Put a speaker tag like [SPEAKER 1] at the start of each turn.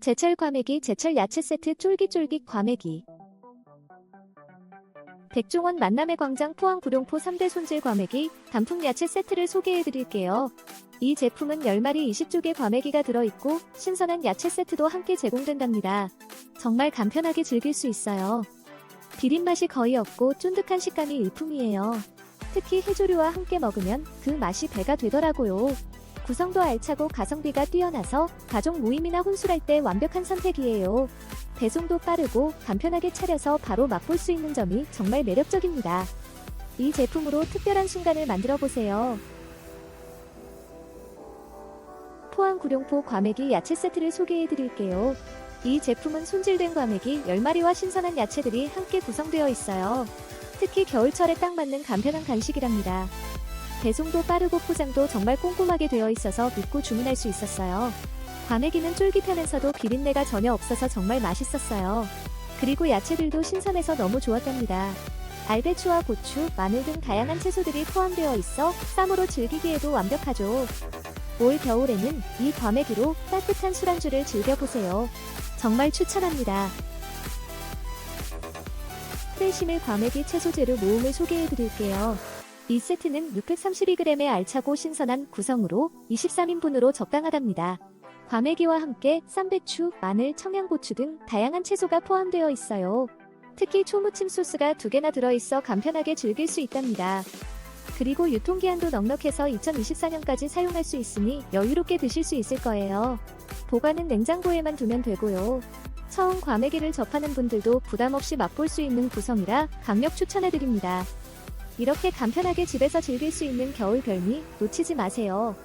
[SPEAKER 1] 제철 과메기 제철 야채 세트 쫄깃쫄깃 과메기 백종원 만남의 광장 포항 구룡포 3대 손질 과메기 단품 야채 세트를 소개해 드릴게요. 이 제품은 10마리 20쪽의 과메기가 들어있고 신선한 야채 세트도 함께 제공된답니다. 정말 간편하게 즐길 수 있어요. 비린 맛이 거의 없고 쫀득한 식감이 일품이에요. 특히 해조류와 함께 먹으면 그 맛이 배가 되더라고요. 구성도 알차고 가성비가 뛰어나서 가족 모임이나 혼술할 때 완벽한 선택이에요. 배송도 빠르고 간편하게 차려서 바로 맛볼 수 있는 점이 정말 매력적입니다. 이 제품으로 특별한 순간을 만들어 보세요. 포항 구룡포 과메기 야채 세트를 소개해 드릴게요. 이 제품은 손질된 과메기 10마리와 신선한 야채들이 함께 구성되어 있어요. 특히 겨울철에 딱 맞는 간편한 간식이랍니다. 배송도 빠르고 포장도 정말 꼼꼼하게 되어 있어서 믿고 주문할 수 있었어요. 과메기는 쫄깃하면서도 비린내가 전혀 없어서 정말 맛있었어요. 그리고 야채들도 신선해서 너무 좋았답니다. 알배추와 고추, 마늘 등 다양한 채소들이 포함되어 있어 쌈으로 즐기기에도 완벽하죠. 올 겨울에는 이 과메기로 따뜻한 술안주를 즐겨보세요. 정말 추천합니다. 프레시밀 과메기 채소 재료 모음을 소개해 드릴게요. 이 세트는 632g의 알차고 신선한 구성으로 23인분으로 적당하답니다. 과메기와 함께 쌈배추, 마늘, 청양고추 등 다양한 채소가 포함되어 있어요. 특히 초무침 소스가 두 개나 들어있어 간편하게 즐길 수 있답니다. 그리고 유통기한도 넉넉해서 2024년까지 사용할 수 있으니 여유롭게 드실 수 있을 거예요. 보관은 냉장고에만 두면 되고요. 처음 과메기를 접하는 분들도 부담 없이 맛볼 수 있는 구성이라 강력 추천해드립니다. 이렇게 간편하게 집에서 즐길 수 있는 겨울 별미 놓치지 마세요.